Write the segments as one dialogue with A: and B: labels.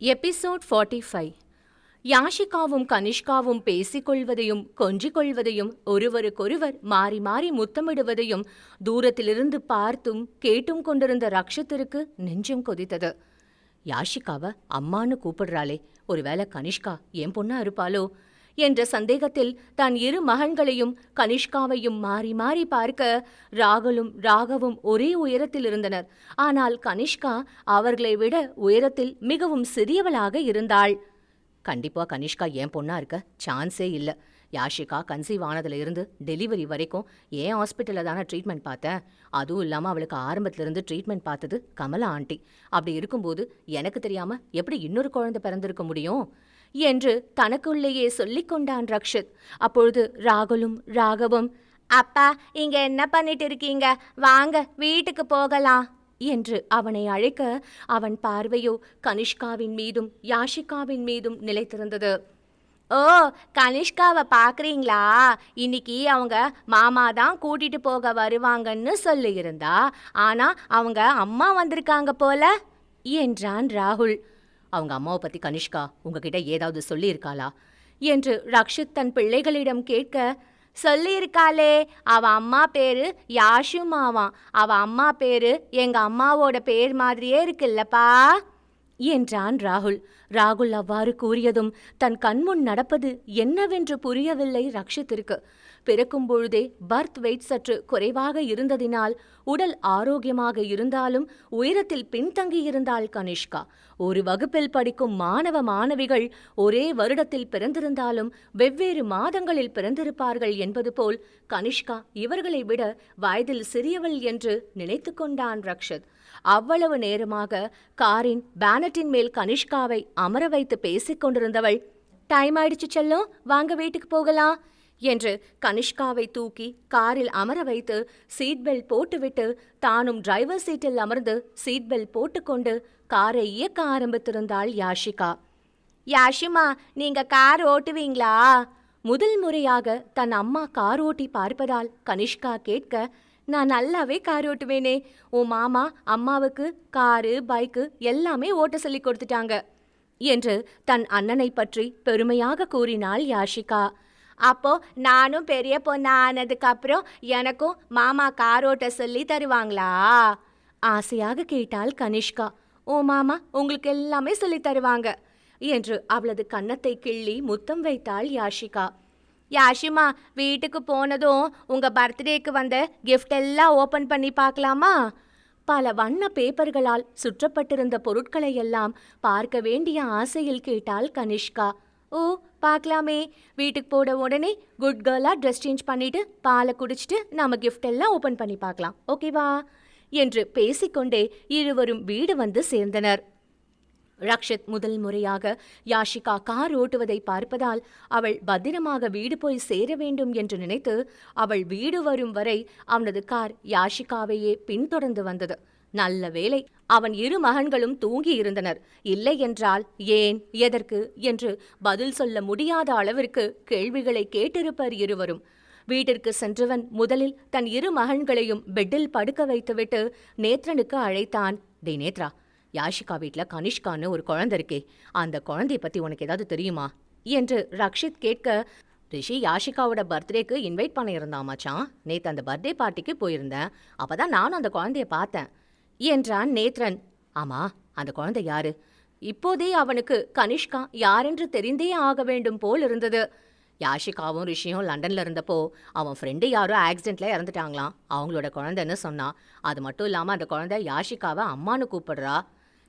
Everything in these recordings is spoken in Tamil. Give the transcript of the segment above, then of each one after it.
A: எபிசோட் ஃபார்ட்டி ஃபைவ் யாஷிகாவும் கனிஷ்காவும் பேசிக்கொள்வதையும் கொஞ்சிக் கொள்வதையும் ஒருவருக்கொருவர் மாறி மாறி முத்தமிடுவதையும் தூரத்திலிருந்து பார்த்தும் கேட்டும் கொண்டிருந்த ரக்ஷத்திற்கு நெஞ்சம் கொதித்தது. யாஷிகாவ அம்மான்னு கூப்பிடுறாளே. ஒருவேளை கனிஷ்கா என் பொண்ணா இருப்பாளோ? என்ற சந்தேகத்தில் தன் இரு மகன்களையும் கனிஷ்காவையும் மாறி மாறி பார்க்க ராகுலும் ராகவும் ஒரே உயரத்தில் இருந்தனர். ஆனால் கனிஷ்கா அவர்களை விட உயரத்தில் மிகவும் சிறியவளாக இருந்தாள். கண்டிப்பா கனிஷ்கா என் பொண்ணா இருக்க? சான்ஸே இல்ல. யாஷிகா கன்சீவ் ஆனதுல இருந்து டெலிவரி வரைக்கும் ஏன் ஹாஸ்பிட்டலில் தானே ட்ரீட்மெண்ட் பார்த்தேன்? அதுவும் இல்லாம அவளுக்கு ஆரம்பத்துல இருந்து ட்ரீட்மெண்ட் பார்த்தது கமலா ஆண்டி. அப்படி இருக்கும்போது எனக்கு தெரியாம எப்படி இன்னொரு குழந்தை பிறந்திருக்க முடியும்? என்று தனக்குள்ளேயே சொல்லிக் கொண்டான் ரக்ஷித். அப்பொழுது ராகுலும் ராகவும் அப்பா இங்க என்ன பண்ணிட்டு இருக்கீங்க? வாங்க வீட்டுக்கு போகலாம் என்று அவனை அழைக்க அவன் பார்வையோ கனிஷ்காவின் மீதும் யாஷிகாவின் மீதும் நிலைத்திருந்தது. ஓ கனிஷ்காவை பார்க்குறீங்களா? இன்னைக்கு அவங்க மாமா தான் கூட்டிட்டு போக வருவாங்கன்னு சொல்லியிருந்தா ஆனா அவங்க அம்மா வந்திருக்காங்க போல என்றான் ராகுல். அவங்க அம்மாவை பத்தி கனிஷ்கா உங்ககிட்ட ஏதாவது சொல்லியிருக்காளா? என்று ரக்ஷித் தன் பிள்ளைகளிடம் கேட்க சொல்லியிருக்காளே அவ அம்மா பேரு யாஷுமாவாம் அவ அம்மா பேரு எங்க அம்மாவோட பேர் மாதிரியே இருக்குல்லப்பா என்றான் ராகுல். ராகுல் அவ்வாறு கூறியதும் தன் கண்முன் நடப்பது என்னவென்று புரியவில்லை ரக்ஷித்திற்கு. பிறக்கும் பொழுதே பர்த் வெயிட் சற்று குறைவாக இருந்ததினால் உடல் ஆரோக்கியமாக இருந்தாலும் உயரத்தில் பின்தங்கியிருந்தாள் கனிஷ்கா. ஒரு வகுப்பில் படிக்கும் மாணவ மாணவிகள் ஒரே வருடத்தில் பிறந்திருந்தாலும் வெவ்வேறு மாதங்களில் பிறந்திருப்பார்கள் என்பது போல் கனிஷ்கா இவர்களை விட வயதில் சிறியவள் என்று நினைத்து கொண்டான் ரக்ஷத். அவ்வளவு நேரமாக காரின் பேனட்டின் மேல் கனிஷ்காவை அமர வைத்து பேசிக் கொண்டிருந்தவள் டைம் ஆயிடுச்சு செல்லும் வாங்க வீட்டுக்கு போகலாம் என்று கனிஷ்காவை தூக்கி காரில் அமர வைத்து சீட் பெல்ட் போட்டுவிட்டு தானும் டிரைவர் சீட்டில் அமர்ந்து சீட் பெல்ட் போட்டுக்கொண்டு காரை இயக்க ஆரம்பித்திருந்தாள் யாஷிகா. யாஷிமா நீங்க கார் ஓட்டுவீங்களா? முதல் முறையாக தன் அம்மா கார் ஓட்டி பார்ப்பதால் கனிஷ்கா கேட்க நான் நல்லாவே கார் ஓட்டுவேனே. உன் மாமா அம்மாவுக்கு காரு பைக்கு எல்லாமே ஓட்ட சொல்லி கொடுத்துட்டாங்க என்று தன் அண்ணனை பற்றி பெருமையாக கூறினாள் யாஷிகா. அப்போது நானும் பெரிய பொண்ணு ஆனதுக்கப்புறம் எனக்கும் மாமா காரோட்ட சொல்லி தருவாங்களா? ஆசையாக கேட்டாள் கனிஷ்கா. ஓ மாமா உங்களுக்கு எல்லாமே சொல்லி தருவாங்க என்று அவளது கன்னத்தை கிள்ளி முத்தம் வைத்தாள் யாஷிகா. யாஷிமா வீட்டுக்கு போனதும் உங்கள் பர்த்டேக்கு வந்த கிஃப்ட் எல்லாம் ஓப்பன் பண்ணி பார்க்கலாமா? பல வண்ண பேப்பர்களால் சுற்றப்பட்டிருந்த பொருட்களை எல்லாம் பார்க்க வேண்டிய ஆசையில் கேட்டாள் கனிஷ்கா. ஓ பார்க்கலாமே வீட்டுக்கு போட உடனே குட் கேர்லாக ட்ரெஸ் சேஞ்ச் பண்ணிவிட்டு பாலை குடிச்சிட்டு நாம கிஃப்ட் எல்லாம் ஓப்பன் பண்ணி பார்க்கலாம். ஓகேவா என்று பேசிக்கொண்டே இருவரும் வீடு வந்து சேர்ந்தனர். ரக்ஷித் முதல் முறையாக யாஷிகா கார் ஓட்டுவதை பார்ப்பதால் அவள் பத்திரமாக வீடு போய் சேர வேண்டும் என்று நினைத்து அவள் வீடு வரும் வரை அவனது கார் யாஷிகாவையே பின்தொடர்ந்து வந்தது. நல்ல வேளை அவன் இரு மகன்களும் தூங்கி இருந்தனர். இல்லை என்றால் ஏன் எதற்கு என்று பதில் சொல்ல முடியாத அளவிற்கு கேள்விகளை கேட்டிருப்பர் இருவரும். வீட்டிற்கு சென்றவன் முதலில் தன் இரு மகன்களையும் பெட்டில் படுக்க வைத்துவிட்டு நேத்ரனுக்கு அழைத்தான் டே நேத்ரா யாஷிகா வீட்டில் கனிஷ்கான்னு ஒரு குழந்தை இருக்கே அந்த குழந்தைய பத்தி உனக்கு ஏதாவது தெரியுமா? என்று ரக்ஷித் கேட்க ரிஷி யாஷிகாவோட பர்த்டேக்கு இன்வைட் பண்ணியிருந்தான் மச்சான். நேத்து அந்த பர்த்டே பார்ட்டிக்கு போயிருந்தேன். அப்பதான் நானும் அந்த குழந்தைய பார்த்தேன். என்றான் நேத்ரன். ஆமா அந்த குழந்தை யாரு? இப்போதே அவனுக்கு கனிஷ்கா யாரென்று தெரிந்தே ஆக வேண்டும் போல் இருந்தது. யாஷிகாவும் ரிஷியும் லண்டன்ல இருந்தப்போ அவன் ஃப்ரெண்டு யாரோ ஆக்சிடென்ட்ல இறந்துட்டாங்களாம். அவங்களோட குழந்தைன்னு சொன்னான் அது மட்டும் இல்லாம அந்த குழந்தை யாஷிகாவை அம்மானு கூப்பிடுறா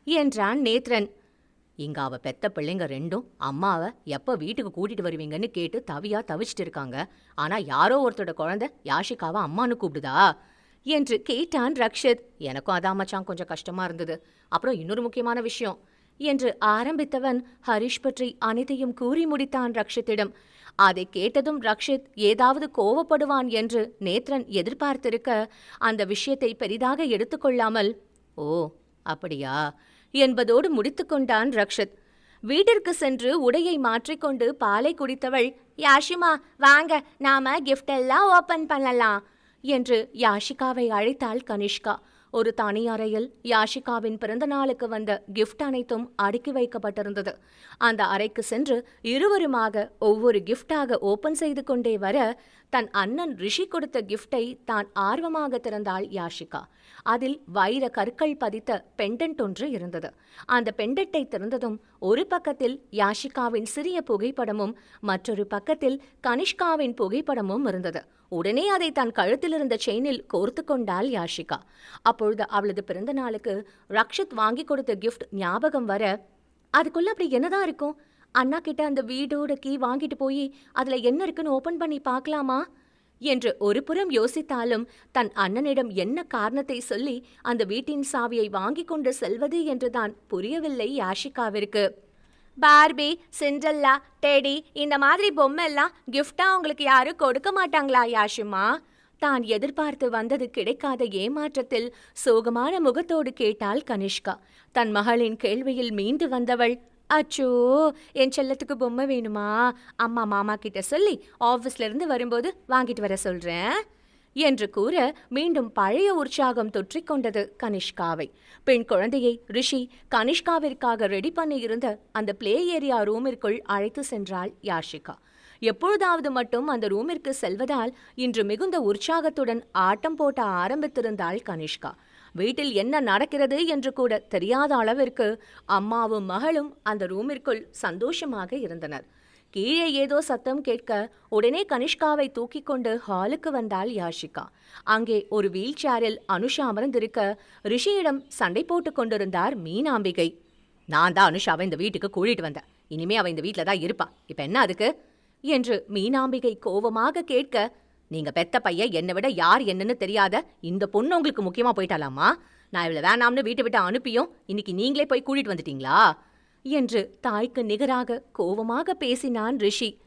A: என்றான் நேத்ரன். இங்க அவ பெத்த பிள்ளைங்க ரெண்டும் அம்மாவை எப்ப வீட்டுக்கு கூட்டிட்டு வருவீங்கன்னு கேட்டு தவியா தவிச்சிட்டு இருக்காங்க. ஆனா யாரோ ஒருத்தரோட குழந்தை யாஷிகாவை அம்மானு கூப்பிடுதா? என்று கேட்டான் ரக்ஷித். எனக்கும் அதான் மச்சான் கொஞ்சம் கஷ்டமா இருந்தது. அப்புறம் இன்னொரு முக்கியமான விஷயம் என்று ஆரம்பித்தவன் ஹரிஷ் பற்றி அனைத்தையும் கூறி முடித்தான் ரக்ஷித்திடம். அதை கேட்டதும் ரக்ஷித் ஏதாவது கோவப்படுவான் என்று நேத்ரன் எதிர்பார்த்திருக்க அந்த விஷயத்தை பெரிதாக எடுத்துக்கொள்ளாமல் ஓ அப்படியா? என்பதோடு முடித்துக்கொண்டான் ரக்ஷித். வீட்டிற்கு சென்று உடையை மாற்றிக்கொண்டு பாலை குடித்தவள் யாஷிமா வாங்க நாம கிஃப்ட் எல்லாம் ஓபன் பண்ணலாம். என்று யாஷிகாவை அழைத்தாள் கனிஷ்கா. ஒரு தனி அறையில் யாஷிகாவின் பிறந்த நாளுக்கு வந்த கிஃப்ட் அனைத்தும் அடுக்கி வைக்கப்பட்டிருந்தது. அந்த அறைக்கு சென்று இருவருமாக ஒவ்வொரு கிஃப்டாக ஓபன் செய்து கொண்டே வர தன் அண்ணன் ரிஷி கொடுத்த கிஃப்டை தான் ஆர்வமாக திறந்தாள் யாஷிகா. அதில் வைர கற்கள் பதித்த பெண்டன்ட் ஒன்று இருந்தது. அந்த பெண்டட்டை திறந்ததும் ஒரு பக்கத்தில் யாஷிகாவின் சிறிய புகைப்படமும் மற்றொரு பக்கத்தில் கனிஷ்காவின் புகைப்படமும் இருந்தது. உடனே அதை தன் கழுத்தில் இருந்த செயினில் கோர்த்து கொண்டாள் யாஷிகா. அப்பொழுது அவளது பிறந்த நாளுக்கு ரக்ஷித் வாங்கி கொடுத்த கிஃப்ட் ஞாபகம் வர அதுக்குள்ள அப்படி என்னதான் இருக்கும்? அண்ணா கிட்ட அந்த வீடோட கீ வாங்கிட்டு போய் அதுல என்ன இருக்குன்னு ஓபன் பண்ணி பார்க்கலாமா? என்று ஒருபுறம் யோசித்தாலும் தன் அண்ணனிடம் என்ன காரணத்தை சொல்லி அந்த வீட்டின் சாவியை வாங்கி கொண்டு செல்வது என்றுதான் புரியவில்லை யாஷிகாவிற்கு. பார்பி சிண்டல்லா டேடி இந்த மாதிரி பொம்மை எல்லாம் கிஃப்டா உங்களுக்கு யாரும் கொடுக்க மாட்டாங்களா யாஷிமா? தான் எதிர்பார்த்து வந்தது கிடைக்காத ஏமாற்றத்தில் சோகமான முகத்தோடு கேட்டாள் கனிஷ்கா. தன் மகளின் கேள்வியில் மீண்டு வந்தவள் அச்சோ என் செல்லத்துக்கு பொம்மை வேணுமா? அம்மா மாமா கிட்ட சொல்லி ஆஃபீஸ்ல இருந்து வரும்போது வாங்கிட்டு வர சொல்றேன் என்று கூற மீண்டும் பழைய உற்சாகம் தொற்றிக்கொண்டது கனிஷ்காவை. பெண் குழந்தையை ரிஷி கனிஷ்காவிற்காக ரெடி பண்ணி இருந்த அந்த பிளே ஏரியா ரூமிற்குள் அழைத்து சென்றாள் யாஷிகா. எப்பொழுதாவது மட்டும் அந்த ரூமிற்கு செல்வதால் இன்று மிகுந்த உற்சாகத்துடன் ஆட்டம் போட்ட ஆரம்பித்திருந்தாள் கனிஷ்கா. வீட்டில் என்ன நடக்கிறது என்று கூட தெரியாத அளவிற்கு அம்மாவும் மகளும் அந்த ரூமிற்குள் சந்தோஷமாக இருந்தனர். கீழே ஏதோ சத்தம் கேட்க உடனே கனிஷ்காவை தூக்கி கொண்டு ஹாலுக்கு வந்தாள் யாஷிகா. அங்கே ஒரு வீல் சேரில் அனுஷா அமர்ந்திருக்க ரிஷியிடம் சண்டை போட்டுக் கொண்டிருந்தார் மீனாம்பிகை. நான் தான் அனுஷாவை இந்த வீட்டுக்கு கூட்டிட்டு வந்தேன். இனிமே அவ இந்த வீட்டில் தான் இருப்பா. இப்ப என்ன அதுக்கு? என்று மீனாம்பிகை கோவமாக கேட்க நீங்க பெத்த பையன் என்னை விட யார் என்னன்னு தெரியாத இந்த பொண்ணு உங்களுக்கு முக்கியமா போயிட்டாலாமா? நான் இவ்வளவு வேணாம்னு வீட்டை விட்டு அனுப்பியும் இன்னைக்கு நீங்களே போய் கூட்டிட்டு வந்துட்டீங்களா? என்று தாய்க்கு நிகராக கோவமாக பேசினான் ரிஷி.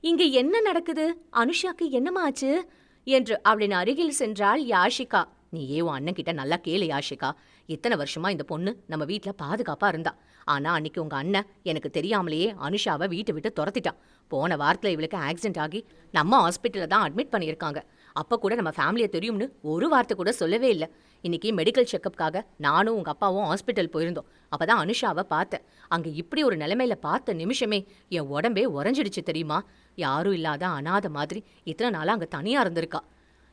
A: இங்க என்ன நடக்குது? அனுஷாக்கு என்னமாச்சு என்று அவளின் அருகில் சென்றாள் யாஷிகா. நீ உன் அண்ணன் கிட்ட நல்லா கேளு யாஷிகா. இத்தனை வருஷமா இந்த பொண்ணு நம்ம வீட்டில் பாதுகாப்பா இருந்தா. ஆனா அன்னைக்கு உங்க அண்ணன் எனக்கு தெரியாமலேயே அனுஷாவை வீட்டை விட்டு துரத்திட்டான். போன வாரத்துல இவளுக்கு ஆக்சிடென்ட் ஆகி நம்ம ஹாஸ்பிட்டலில் தான் அட்மிட் பண்ணியிருக்காங்க. அப்ப கூட நம்ம ஃபேமிலியை தெரியும்னு ஒரு வார்த்தை கூட சொல்லவே இல்லை. இன்னைக்கு மெடிக்கல் செக்கப்புக்காக நானும் உங்க அப்பாவும் ஹாஸ்பிட்டல் போயிருந்தோம். அப்போ தான் அனுஷாவை பார்த்தேன். அங்க இப்படி ஒரு நிலைமையில பார்த்த நிமிஷமே என் உடம்பே உறைஞ்சிடுச்சு தெரியுமா? யாரும் இல்லாத அனாத மாதிரி இத்தனை நாளாக அங்க தனியா இருந்திருக்கா.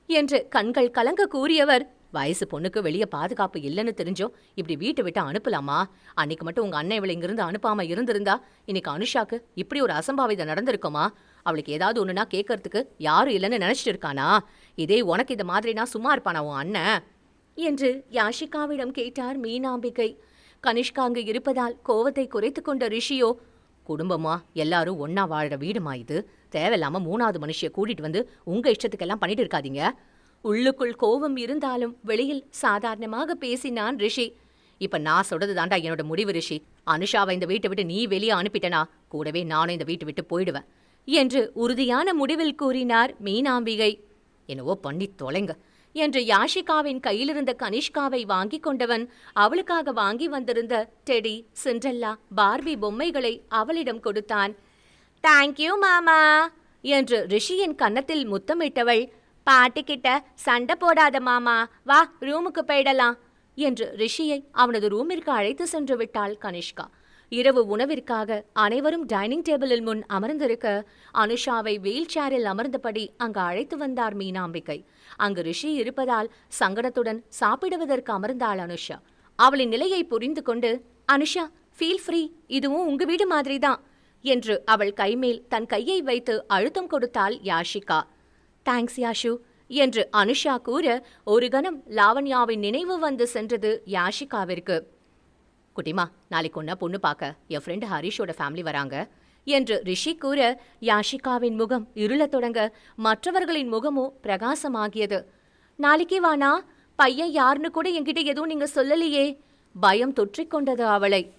A: என்று கண்கள் கலங்க கூறியவர் வயசு பொண்ணுக்கு வெளியே பாதுகாப்பு இல்லைன்னு தெரிஞ்சோம் இப்படி வீட்டை விட்டு அனுப்பலாமா? அன்னைக்கு மட்டும் உங்க அண்ணன் இவளை இங்கிருந்து அனுப்பாம இருந்திருந்தா இன்னைக்கு அனுஷாக்கு இப்படி ஒரு அசம்பாவிதம் நடந்திருக்குமா? அவளுக்கு ஏதாவது ஒண்ணுனா கேட்கறதுக்கு யாரும் இல்லைன்னு நினைச்சிட்டு இருக்கானா? இதே உனக்கு இந்த மாதிரினா சும்மா இருப்பானா உன் அண்ணன்? என்று யாஷிகாவிடம் கேட்டார் மீனாம்பிகை. கனிஷ்கா அங்கு இருப்பதால் கோவத்தை குறைத்து கொண்ட ரிஷியோ குடும்பமா? எல்லாரும் ஒன்னா வாழற வீடுமா இது? தேவையில்லாம மூணாவது மனுஷிய கூட்டிட்டு வந்து உங்க இஷ்டத்துக்கெல்லாம் பண்ணிட்டு இருக்காதீங்க. உள்ளுக்குள் கோபம் இருந்தாலும் வெளியில் சாதாரணமாக பேசினான் ரிஷி. இப்ப நான் சொல்றது தாண்டா என்னோட முடிவு ரிஷி. அனுஷாவை இந்த வீட்டை விட்டு நீ வெளியே அனுப்பிட்டனா? கூடவே நானும் இந்த வீட்டை விட்டு போயிடுவேன். என்று உறுதியான முடிவில் கூறினார் மீனாம்பிகை. என்னவோ பண்ணி தொலைங்க. என்று யாஷிகாவின் கையிலிருந்த கனிஷ்காவை வாங்கி கொண்டவன் அவளுக்காக வாங்கி வந்திருந்த டெடி சிண்ட்ரெல்லா பார்பி பொம்மைகளை அவளிடம் கொடுத்தான். தேங்க்யூ மாமா என்று ரிஷியின் கன்னத்தில் முத்தமிட்டவள் பாட்டிக்கிட்ட சண்டை போடாத மாமா வா ரூமுக்கு போயிடலாம் என்று ரிஷியை அவனது ரூமிற்கு அழைத்து சென்று விட்டாள் கனிஷ்கா. இரவு உணவிற்காக அனைவரும் டைனிங் டேபிளில் முன் அமர்ந்திருக்க அனுஷாவை வீல் சேரில் அமர்ந்தபடி அங்கு அழைத்து வந்தார் மீனாம்பிகை. அங்கு ரிஷி இருப்பதால் சங்கடத்துடன் சாப்பிடுவதற்கு அமர்ந்தாள் அனுஷா. அவளின் நிலையை புரிந்து கொண்டு அனுஷா ஃபீல் ஃப்ரீ இதுவும் உங்க வீடு மாதிரி தான் என்று அவள் கைமேல் தன் கையை வைத்து அழுத்தம் கொடுத்தாள் யாஷிகா. தேங்க்ஸ் யாஷு என்று அனுஷா கூற ஒரு கணம் லாவண்யாவின் நினைவு வந்து சென்றது யாஷிகாவிற்கு. குட்டிமா நாளைக்கு ஒன்றா பொண்ணு பார்க்க என் ஃப்ரெண்டு ஹரிஷோட ஃபேமிலி வராங்க. என்று ரிஷி கூற யாஷிகாவின் முகம் இருளத் தொடங்க மற்றவர்களின் முகமோ பிரகாசமாகியது. நாளைக்கே வானா பையன் யாருன்னு கூட என்கிட்ட எதுவும் நீங்க சொல்லலையே. பயம் தொற்றிக்கொண்டது அவளை.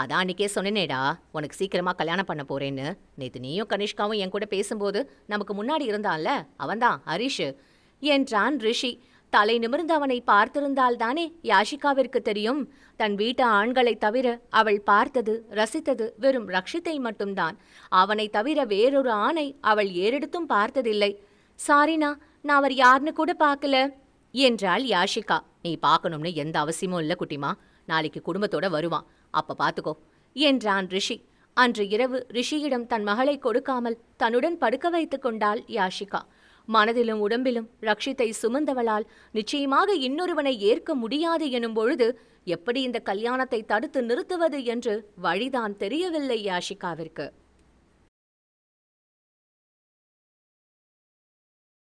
A: அதான் அன்னைக்கே சொன்னேனேடா உனக்கு சீக்கிரமா கல்யாணம் பண்ண போறேன்னு. நேற்று நீயும் கனிஷ்காவும் என் கூட பேசும்போது நமக்கு முன்னாடி இருந்தான்ல அவன்தான் ஹரிஷ் என்றான் ரிஷி. தலை நிமிர்ந்து அவனை பார்த்திருந்தால் தானே யாஷிகாவிற்கு தெரியும். தன் வீட்டு ஆண்களைத் தவிர அவள் பார்த்தது ரசித்தது வெறும் ரக்ஷித்தை மட்டும்தான். அவனை தவிர வேறொரு ஆணை அவள் ஏறெடுத்தும் பார்த்ததில்லை. சாரினா நான் அவர் யாருன்னு கூட பார்க்கல. என்றாள் யாஷிகா. நீ பார்க்கணும்னு எந்த அவசியமும் இல்லை குட்டிமா. நாளைக்கு குடும்பத்தோட வருவான். அப்ப பாத்துக்கோ என்றான் ரிஷி. அன்று இரவு ரிஷியிடம் தன் மகளை கொடுக்காமல் தன்னுடன் படுக்க வைத்துக் கொண்டாள் யாஷிகா. மனதிலும் உடம்பிலும் ரக்ஷித்தை சுமந்தவளால் நிச்சயமாக இன்னொருவனை ஏற்க முடியாது எனும் பொழுது எப்படி இந்த கல்யாணத்தை தடுத்து நிறுத்துவது என்று வழிதான் தெரியவில்லை யாஷிகாவிற்கு.